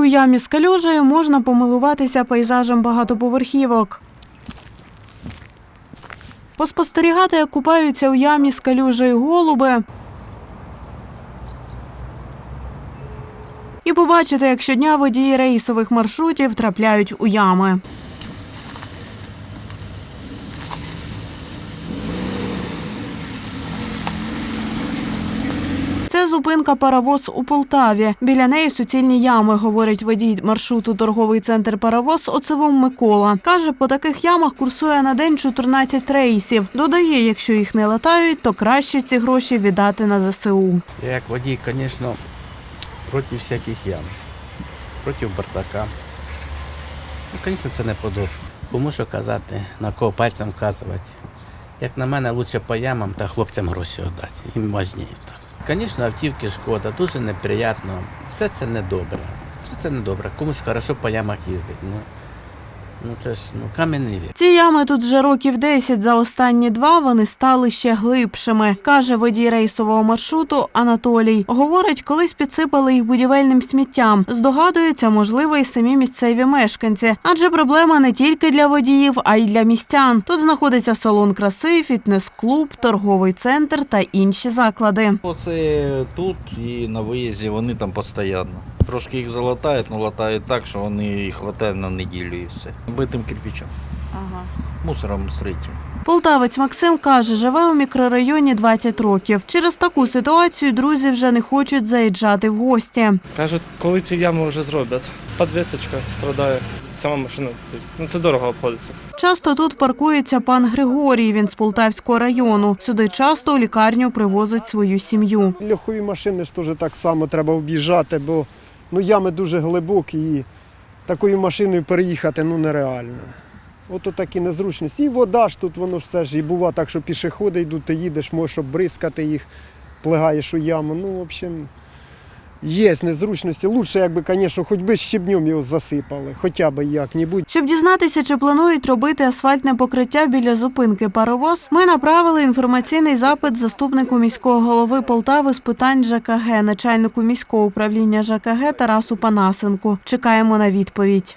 у ямі з калюжею можна помилуватися пейзажем багатоповерхівок. Поспостерігати, як купаються у ямі з калюжею голуби. І побачити, як щодня водії рейсових маршрутів трапляють у ями. Це зупинка паровоз у Полтаві. Біля неї суцільні ями, говорить водій маршруту торговий центр паровоз Оцевом Микола. Каже, по таких ямах курсує на день 14 рейсів. Додає, якщо їх не латають, то краще ці гроші віддати на ЗСУ. Я як водій, звісно, проти всяких ям, проти бардака. Ну, звісно, це не подобно. Кому що казати, на кого пальцем вказувати. Як на мене, краще по ямам та хлопцям гроші віддати. Їм важніше. Звісно, автівки шкода, дуже неприємно. Все це недобре. Все це недобре. Комусь хорошо по ямах їздить. Ну, ну це ж ну, кам'яний вік. Ці ями тут вже років 10. За останні два вони стали ще глибшими, каже водій рейсового маршруту Анатолій. Говорить, колись підсипали їх будівельним сміттям. Здогадуються, можливо, і самі місцеві мешканці. Адже проблема не тільки для водіїв, а й для містян. Тут знаходиться салон краси, фітнес-клуб, торговий центр та інші заклади. Оце тут і на виїзді вони там постійно. Трошки їх залатають, але латають так, що вони їх вистачає на неділю і все. Битим кирпичом, мусором стритим. Полтавець Максим каже, живе у мікрорайоні 20 років. Через таку ситуацію друзі вже не хочуть заїжджати в гості. Кажуть, коли ці ями вже зроблять. Подвісочка страдає, сама машина. Ну це дорого обходиться. Часто тут паркується пан Григорій. Він з Полтавського району. Сюди часто у лікарню привозить свою сім'ю. Легкові машини ж теж так само треба об'їжджати, бо ну, ями дуже глибокі і такою машиною переїхати ну, нереально. Ото такі незручності. І вода ж тут, воно все ж і буває так, що пішоходи йдуть, ти їдеш, можеш обризкати їх, плегаєш у яму. Ну, в общем, є незручності. Лучше, якби, звісно, хоч би щебнем його засипали, хоча б як-небудь. Щоб дізнатися, чи планують робити асфальтне покриття біля зупинки паровоз, ми направили інформаційний запит заступнику міського голови Полтави з питань ЖКГ, начальнику міського управління ЖКГ Тарасу Панасенку. Чекаємо на відповідь.